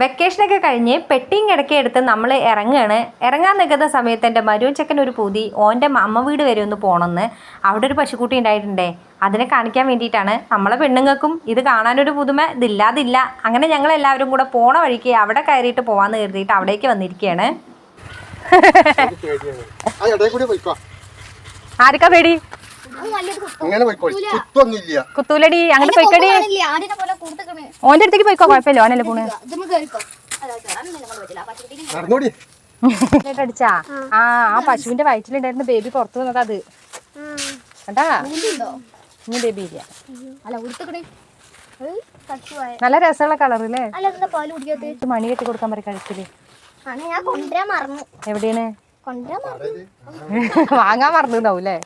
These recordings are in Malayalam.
വെക്കേഷനൊക്കെ കഴിഞ്ഞ് പെട്ടിയും കിടക്കി എടുത്ത് നമ്മൾ ഇറങ്ങുകയാണ് ഇറങ്ങാൻ നിൽക്കുന്ന സമയത്ത് എന്റെ മരുവൻ ചെക്കൻ ഒരു പൂതി ഓന്റെ അമ്മ വീട് വരെ ഒന്ന് പോകണമെന്ന് അവിടെ ഒരു പശുക്കുട്ടി ഉണ്ടായിട്ടുണ്ടേ. അതിനെ കാണിക്കാൻ വേണ്ടിയിട്ടാണ്. നമ്മളെ പെണ്ണുങ്ങൾക്കും ഇത് കാണാനൊരു പുതുമ ഇതില്ലാതില്ല അങ്ങനെ ഞങ്ങൾ എല്ലാവരും കൂടെ പോണ വഴിക്ക് അവിടെ കയറിയിട്ട് പോകാമെന്ന് കരുതിയിട്ട് അവിടേക്ക് വന്നിരിക്കുകയാണ്. ആർക്കാ പേടി? അങ്ങനെ കുത്തൂലടി അങ്ങോട്ട് പോയിക്കടി. ഓന്റെ അടുത്തേക്ക് പോയിക്കോ കുഴപ്പമില്ല ഓനല്ലേ പോണ്. അടിച്ചാ? ആ. ആ പശുവിന്റെ വയറ്റിലുണ്ടായിരുന്ന ബേബി പുറത്തു വന്നത് അത്. കണ്ടാ? ഇനി ബേബി ഇല്ല. അല്ല നല്ല രസമുള്ള കളറില്ലേ മണി കെട്ടി കൊടുക്കാൻ പറയും കഴുത്തിൽ. എവിടെയാണ്? വാങ്ങാൻ മറന്നുണ്ടാവും അല്ലേ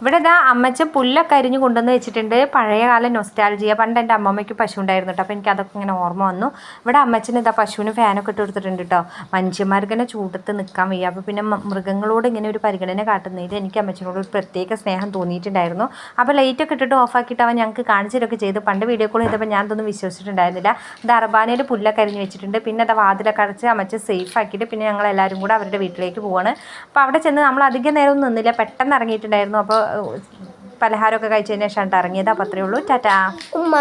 ഇവിടെ ഇതാ അമ്മച്ച പുല്ലൊക്കെ അരിഞ്ഞു കൊണ്ടുവന്ന് വെച്ചിട്ടുണ്ട്. പഴയകാല നൊസ്റ്റാൾജിയ പണ്ട് എന്റെ അമ്മമ്മയ്ക്ക് പശു ഉണ്ടായിരുന്നു കേട്ടോ. അപ്പോൾ എനിക്ക് അതൊക്കെ ഇങ്ങനെ ഓർമ്മ വന്നു. ഇവിടെ അമ്മച്ചന് ഇതാ പശുവിന് ഫാനൊക്കെ ഇട്ട് കൊടുത്തിട്ടുണ്ട് കേട്ടോ. മനുഷ്യന്മാർക്ക് ചൂടത്ത് നിൽക്കാൻ വയ്യ. അപ്പോൾ പിന്നെ മൃഗങ്ങളോട് ഇങ്ങനെ ഒരു പരിഗണന കാട്ടുന്നതിൽ എനിക്ക് അമ്മച്ചിനോട് ഒരു പ്രത്യേക സ്നേഹം തോന്നിയിട്ടുണ്ടായിരുന്നു. അപ്പോൾ ലൈറ്റൊക്കെ ഇട്ടിട്ട് ഓഫാക്കിയിട്ട് അവൻ ഞങ്ങൾക്ക് കാണിച്ചിട്ടൊക്കെ ചെയ്തു. പണ്ട് വീഡിയോ കോൾ ചെയ്തപ്പോൾ ഞാൻ ഇതൊന്നും വിശ്വസിച്ചിട്ടുണ്ടായിരുന്നില്ല. ഇത് അറബാനയിൽ പുല്ലൊക്കെ അരിഞ്ഞ് വെച്ചിട്ടുണ്ട്. പിന്നെ അത് വാതിലൊക്കെ അടച്ച് അമ്മച്ച് സേഫ് ആക്കിയിട്ട് പിന്നെ ഞങ്ങൾ എല്ലാവരും കൂടെ അവരുടെ വീട്ടിലേക്ക് പോവാണ്. അപ്പോൾ അവിടെ ചെന്ന് നമ്മൾ അധികം നേരം ഒന്നും നിന്നില്ല. പെട്ടെന്ന് ഇറങ്ങിയിട്ടുണ്ടായിരുന്നു അപ്പോൾ പലഹാരമൊക്കെ കഴിച്ചതിന് ശേഷമാണ് ഇറങ്ങിയത്. അപ്പോൾ അത്രയേ ഉള്ളൂ. ടാറ്റാ. ഉമ്മ.